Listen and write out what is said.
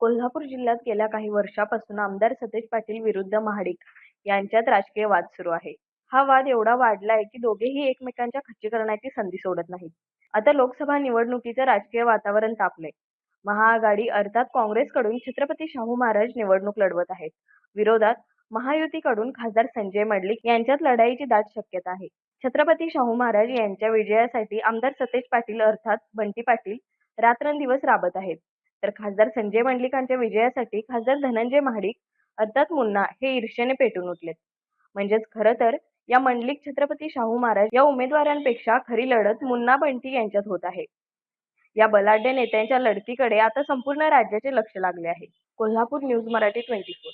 कोल्हापूर जिल्ह्यात गेल्या काही वर्षापासून आमदार सतेज पाटील विरुद्ध महाडिक यांच्यात राजकीय वाद सुरू आहे. हा वाद एवढा वाढलाय की दोघेही एकमेकांच्या खच्चीकरणाची संधी सोडत नाहीत. आता लोकसभा निवडणुकीचं राजकीय वातावरण तापलंय. महाआघाडी अर्थात काँग्रेसकडून छत्रपती शाहू महाराज निवडणूक लढवत आहेत. विरोधात महायुतीकडून खासदार संजय मडलिक यांच्यात लढाईची दाट शक्यता आहे. छत्रपती शाहू महाराज यांच्या विजयासाठी आमदार सतेज पाटील अर्थात बंटी पाटील रात्रंदिवस राबत आहेत. तर खासदार संजय मंडलिकांच्या विजयासाठी खासदार धनंजय महाडिक अर्थात मुन्ना हे ईर्षेने पेटून उठलेत. म्हणजेच खरं तर या मंडलिक छत्रपती शाहू महाराज या उमेदवारांपेक्षा खरी लढत मुन्ना बंटी यांच्यात होत आहे. या बलाढ्य नेत्यांच्या लढतीकडे आता संपूर्ण राज्याचे लक्ष लागले आहे. Kolhapur news Marathi twenty four